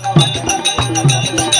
ஆ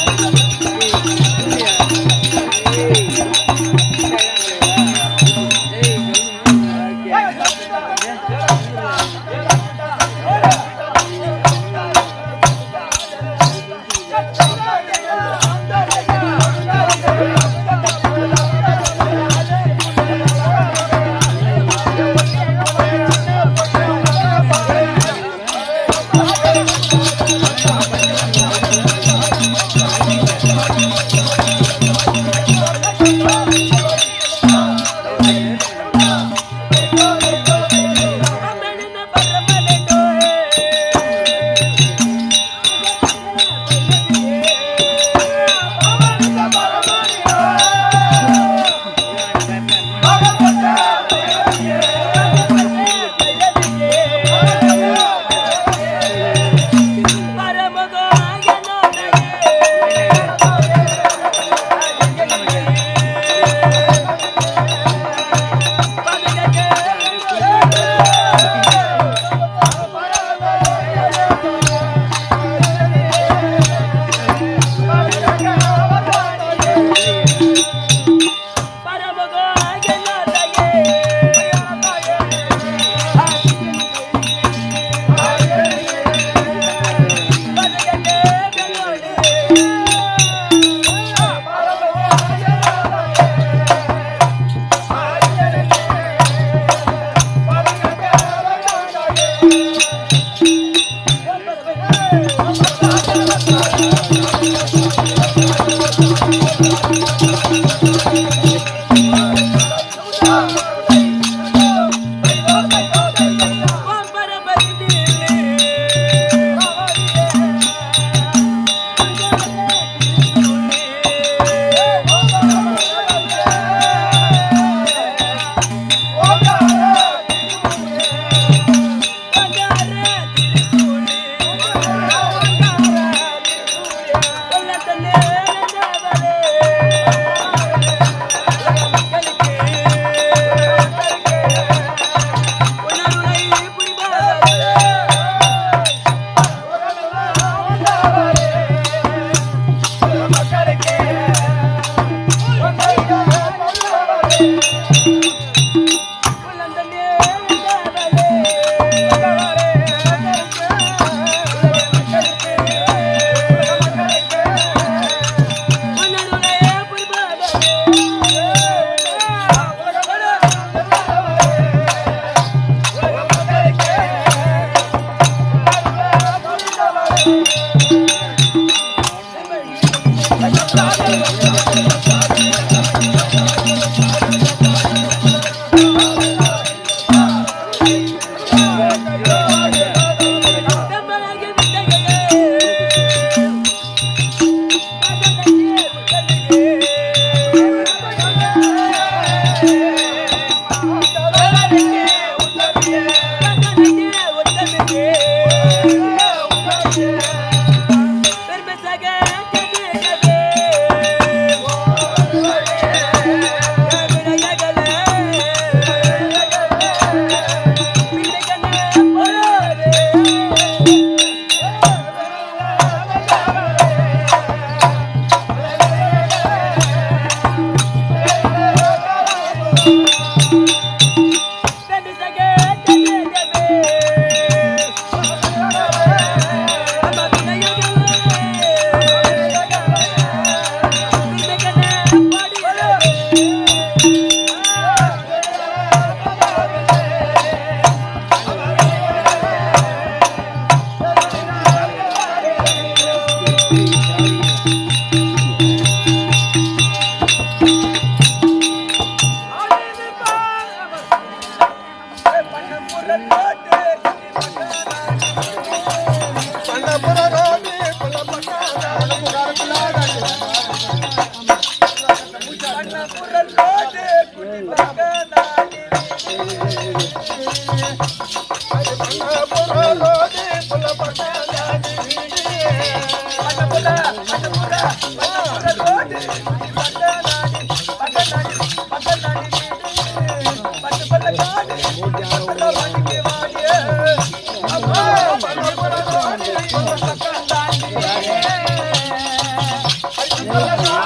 Hola,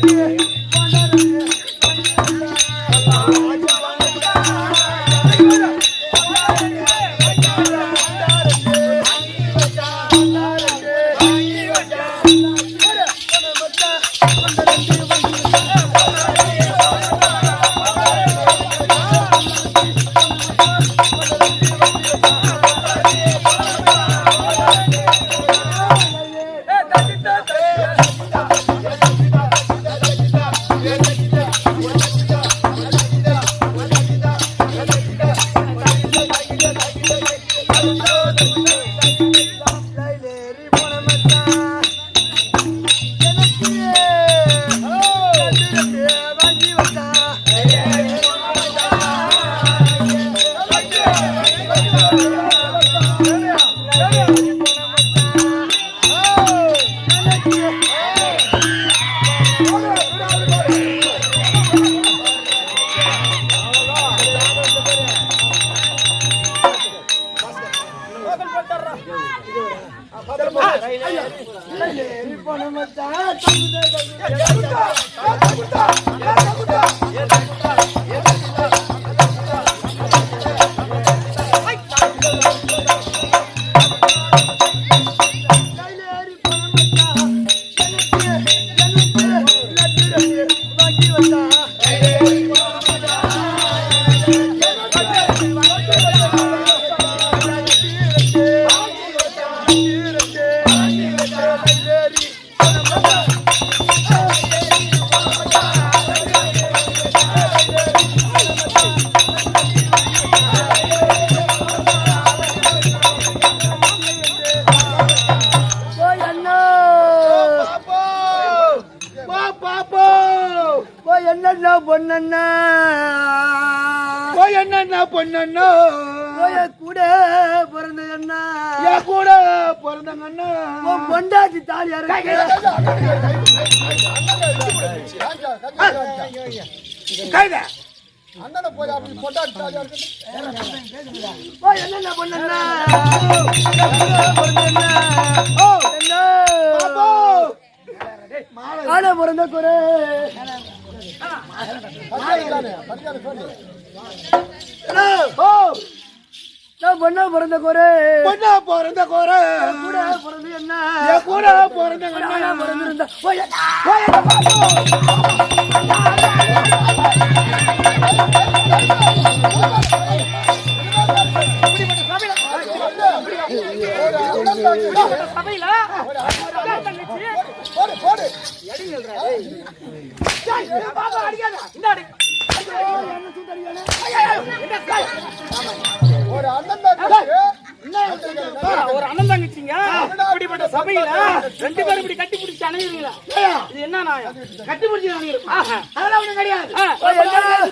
போய் போய் என்ன பொண்ணு போய் கூட பிறந்த அண்ணா என் கூட பிறந்தங்கண்ணா உன் பொண்டாட்டி தாலி கைத அண்ணனை போய் அப்படி பொண்ணண்ணா ஓ என்ன பிறந்த குறை பொண்ணா பிறந்த குறை பொண்ணா பிறந்த குறை கூட பிறந்து என்ன என் கூட பிறந்தங்கண்ணா ஆனா பிறந்திருந்தா. போடு ஒரு அண்ணன் ஒரு அண்ணன் தங்கச்சிங்க இப்படிப்பட்ட சபையில ரெண்டு பேரும் இப்படி கட்டி பிடிச்சி அணைகிறீங்களா இது என்ன நியாயம்? கட்டி பிடிச்சி. அதெல்லாம் ஒண்ணும் கிடையாது.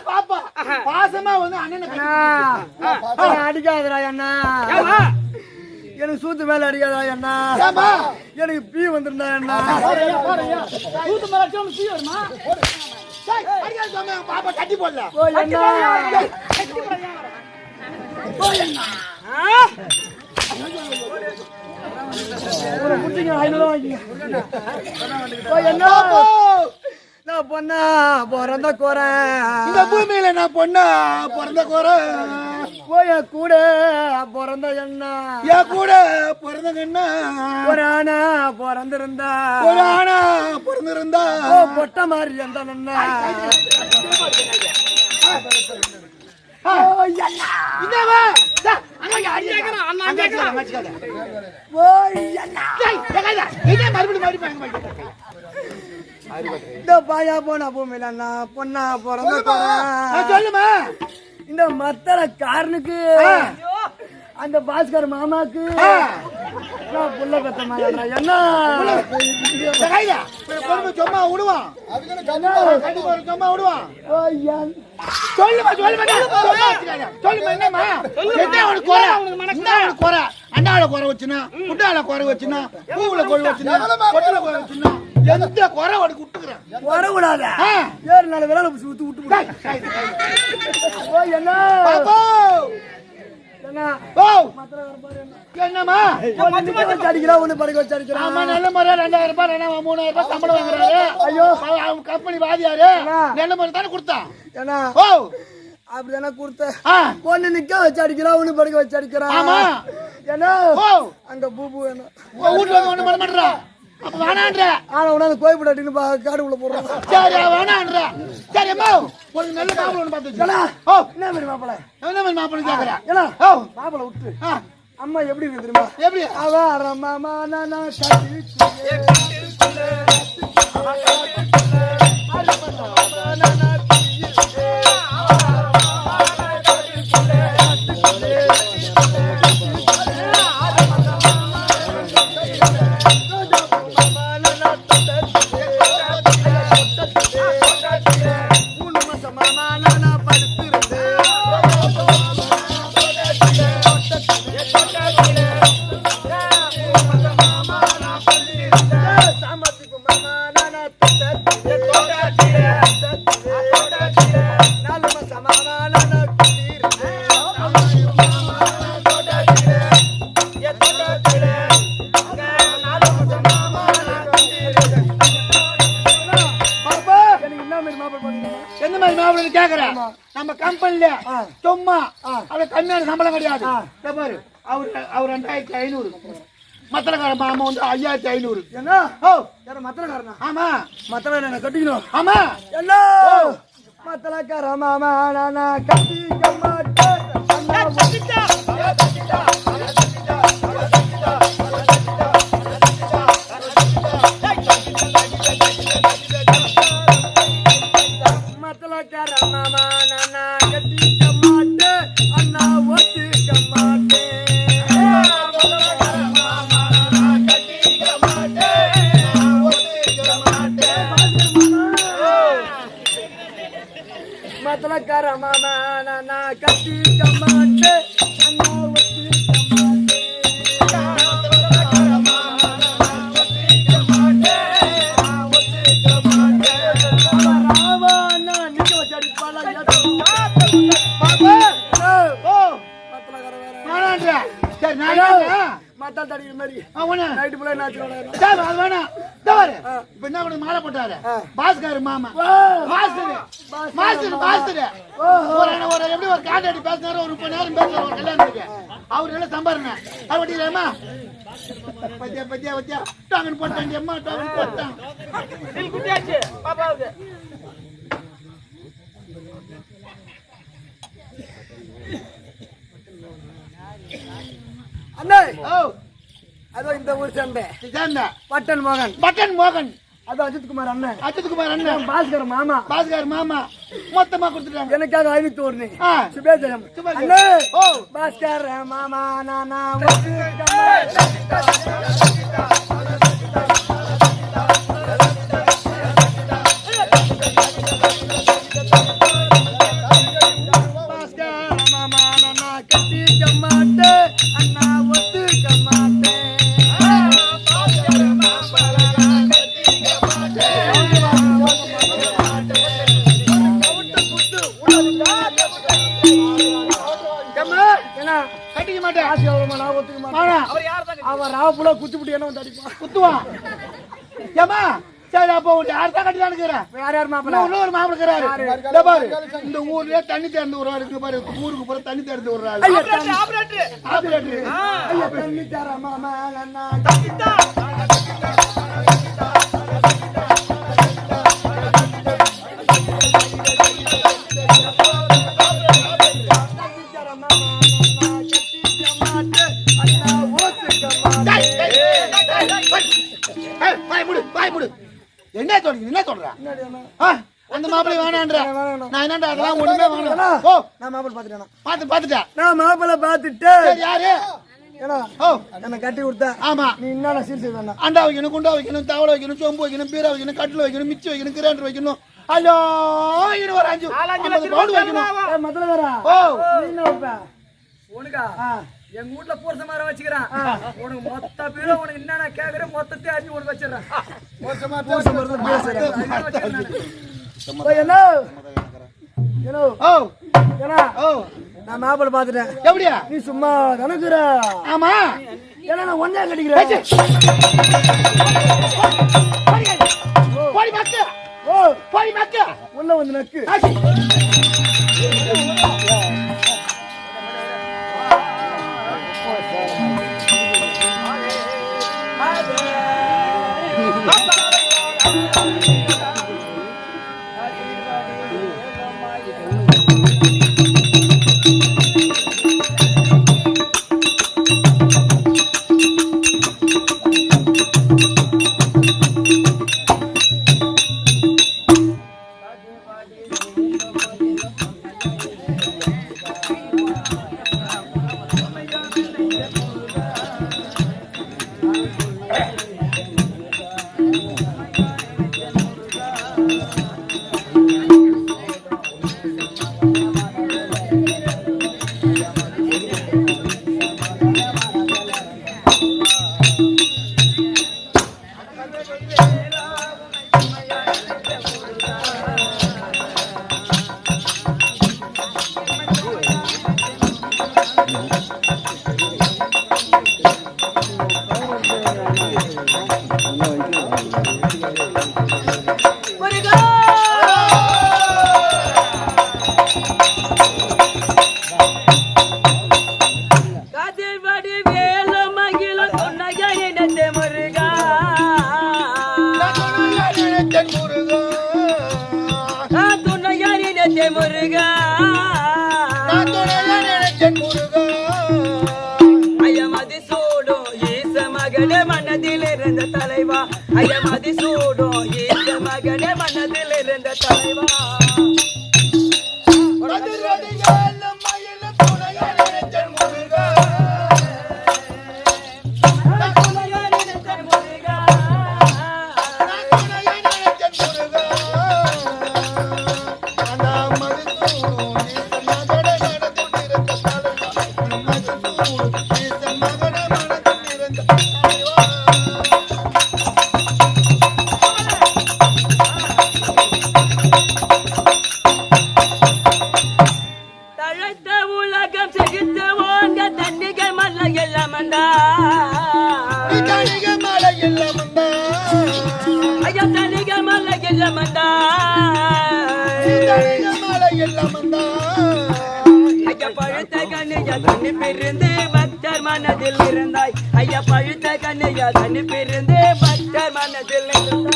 பாப்பா. பாசமா வந்து அண்ணனை அடிக்காதடா அண்ணா? எனக்கு சூத்து மேல அடிக்காதா அண்ணா? எனக்கு பீ வந்திருந்தா அண்ணா. தூத்து மேல அடிச்சா வருமா? பாப்பா கட்டி போடல. நான் பொண்ணா பிறந்த குறேன் இந்த பூமியில நான் பொண்ணா பிறந்த குறை. போய் கூட பிறந்த அண்ணா என் கூட பிறந்தங்கண்ணா ஒரு ஆனா பிறந்திருந்தா. ஒரு பிறந்திருந்தா. பொட்ட மாதிரி இந்த பாயா போனா பூமியில பொண்ணா பிறந்த சொல்லுமா. இந்த மத்தள காரனுக்கு அந்த பாஸ்கர் மாமாக்கு நான் புள்ள பெத்த மாதிரி என்ன சும்மா விடுவான். சும்மா விடுவான். சொல்லுமா சொல்லுமா. சொல்லுமா. என்னம்மா? என்ன உனக்கு குறை? என்ன குறை? அண்டாவில குறை வச்சுனா குறை வச்சுனா பூவுல குறை வச்சுனா பொட்டுல குறை வச்சுனா? எந்த குறை உனக்கு விட்டுக்கிறேன்? வரக்கூடாத ஆ. ஏறு நாலு விரல விட்டு என்ன? பாப்போ என்ன ஓ மத்தளக்கார பாரு. என்ன. என்னம்மா ஒண்ணு படுக்க வச்சு அடிக்கிறான். ஆமா நல்ல முறை ரெண்டாயிரம் ரூபாய் ரெண்டாயிரம் மூணாயிரம் ரூபாய் சம்பளம் வாங்குறாரு. ஐயோ. அவன் கம்பெனி வாதியாரு. நல்ல முறை தானே கொடுத்தான் ஏன்னா ஓ! அப்படிதானே கொடுத்த. ஆ. ஒண்ணு நிக்க வச்சு அடிக்கிறான் ஒண்ணு படுக்க வச்சு அடிக்கிறான் ஆமா. ஏன்னா ஓ. அங்க பூ பூ என்ன உன் வீட்டுல வந்து ஒண்ணு பண்ண மாட்டேறான் அப்ப வேணான்ற. ஆனா உடனே கோயில் போட்டு காடுக்குள்ள போடுறான் சரி வேணான்ற. சரி அம்மா உனக்கு நல்ல மாப்பிள்ளை ஒண்ணு பார்த்து. ஓ. என்ன மாதிரி மாப்பிள? என்ன மாதிரி மாப்பிள்ளை கேக்குறேன் ஏன்னா ஓ. மாப்பிள விட்டு அம்மா எப்படி இருக்கு தெரியுமா? எப்படி? அவ நானா கட்டி மாப்பிள்ளை கேக்குறேன். நம்ம கம்பெனில. சும்மா. அவரு கம்மியான சம்பளம் கிடையாது. பாரு. அவர் அவர் ரெண்டாயிரத்தி ஐநூறு. மத்தலக்கார மாமா வந்து ஐயாயிரத்தி ஐநூறு. என்ன? ஓ யார மத்தலக்காரனா ஆமா. மத்தல என்ன கட்டிக்கணும். ஆமா. என்ன? மத்தலக்கார மாமா நானா கட்டிக்க மாட்டேன். அண்ணா மத்தலக்கார நானா கட்டிக்க மாட்டேன் அண்ணா ஒத்துக்க மாட்டேன் மத்தலக்கார மாமா நானா கட்டிக்க மாட்டேன். அண்ணா மாதிரி. அவன நைட்டு ஃபுல்லா நாச்சு சரி அது வேணாம் இதோ பாரு. இப்ப என்ன பண்ணு மாலை போட்டாரு. பாஸ்கர் மாமா. மாஸ்டர் மாஸ்டர் ஒரு ஒரு எப்படி ஒரு பேசினாரு? ஒரு முப்பது நேரம் பேசுறாரு ஒரு கல்யாணத்துக்கு. அவர் எல்லாம் சம்பாருங்க அது வட்டியிலமா பத்தியா பத்தியா பத்தியா. டாங்கன் போட்டாங்க அம்மா டாங்கன் போட்டான். நீ குட்டியாச்சு. பாப்பாவுக்கு. அண்ணே. ஓ. அதோ இந்த ஊர் சண்டை. பட்டன் மோகன். பட்டன் மோகன். அது அஜித் குமார் அண்ணன். அஜித் குமார் அண்ணன் பாஸ்கர் மாமா. பாஸ்கர் மாமா. மொத்தமா கொடுத்துட்டாங்க. எனக்காக ஐநூத்தி ஒண்ணு. சுபேஜயம் ஓ. பாஸ்கர் மாமா நானா புட்டி என்ன வந்து அடிப்பான் குத்துவான் ஏமா சரி அப்போ உன்னை யார் தான் கட்டி இருக்கிறேன் வேற யார் மாப்பிள்ள இன்னொரு மாப்பிள இருக்கிறாரு. பாரு இந்த ஊர்லயே தண்ணி திறந்து விடுறாரு இருக்கு பாரு ஊருக்கு பூரா தண்ணி திறந்து விடுறாரு. ஆபரேட்டர் ஆபரேட்டர் ஐயா தண்ணி தர மாமா சொல்றீங்க என்ன சொல்ற? ஆ, அந்த மாப்பிள்ளை வேணான்ற. நான் என்னடா அதெல்லாம் ஒண்ணுமே வேணாம் ஓ நான் மாப்பிள்ள பாத்துட்டேன் பாத்து பாத்துட்டேன் நான் மாப்பிள்ள பாத்துட்டு சரி யாரு? என்ன கட்டி கொடுத்த? ஆமா. நீ என்ன சீர் வேண்டாம் அண்டா வைக்கணும் குண்டா வைக்கணும் தவளை வைக்கணும் சொம்பு வைக்கணும் பீரா வைக்கணும் கட்டில் வைக்கணும் மிச்சி வைக்கணும் கிரைண்டர் வைக்கணும். ஐயோ இன்னும் ஒரு அஞ்சு. ஐம்பது பவுன் வைக்கணும். மதுரை ஓ. என்ன உனக்கா. எங்க வீட்ல பூரச மரம் வச்சுக்கிறான் உனக்கு மொத்த பேரும் உனக்கு என்னென்ன கேக்குறேன் மொத்தத்தையும் அரிஞ்சு உனக்கு வச்சிடுறேன் நானு. மாப்பிள்ளை பார்த்துட்டேன் எப்படியா நீ சும்மா தனக்குற ஆமா ஏன்னா நான் ஒன்னே கட்டிக்கிறேன் போடி மக்கு ஓ போடி மக்கு உள்ள வந்து நக்கு காதில்படி தண்ணி பிரிந்து பக்தர் மனதில் இருந்தாய். ஐயா பழுத்த கண்ணையா தண்ணி பிரிந்து பக்தர் மனதில் இருந்தாய்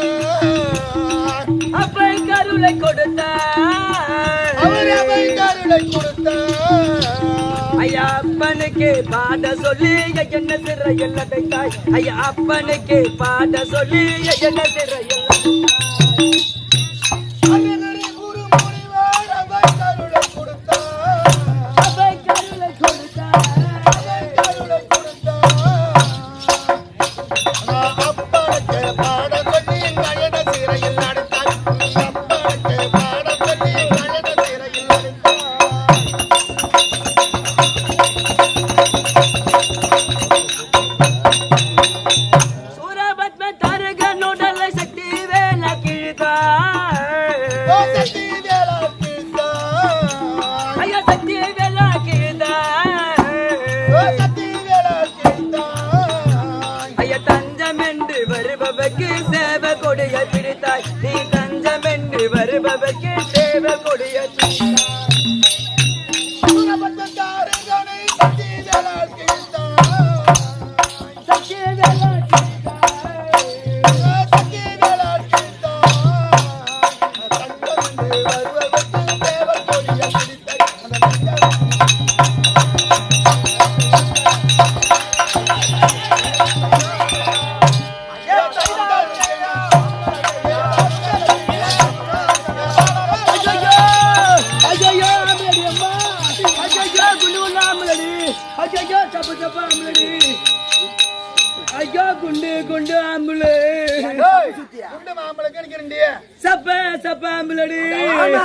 கொடுத்தார். அவை கருளை கொடுத்தார். அவர் அவை கருளை கொடுத்தார். ஐயா அப்பனுக்கு பாட சொல்லி என்ன சிறையில் அடைத்தாய்? ஐயா அப்பனுக்கு பாட சொல்லி என்ன சிறையில் அடைத்தாய்? கொடிய. சப்ப சப்ப ஆம்புலடி ஆமா,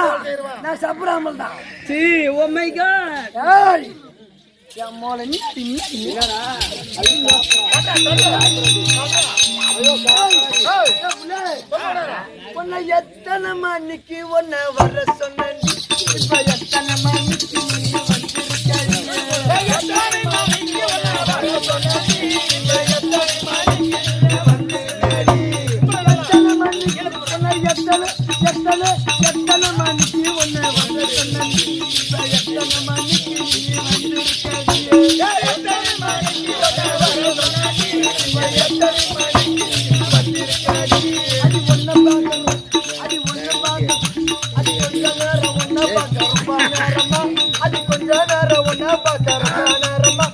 நான் சப்புராமல் தான். சி ஓ மை காட் ஏய். என் மோளை நீ நீ நீடா ஏய், உன்னை எத்தனை மணிக்கு உன்னை வர சொன்னேன்? இப்ப எத்தனை மணிக்கு நீ வந்திருக்க எத்தனை எத்தனை எத்தனை எத்தனை மணிக்கு உன்னை வர சொன்னேன்? இப்ப எத்தனை மணிக்கு நீ வந்திருக்க அடி ஒன்ன பார்க்கணும் அடி ஒன்ன பார்க்கணும். அடி கொஞ்ச நேரம் ஒன்ன பார்க்க நேரமா? அடி கொஞ்ச நேரம் ஒன்ன பார்க்க ரொம்ப நேரமா?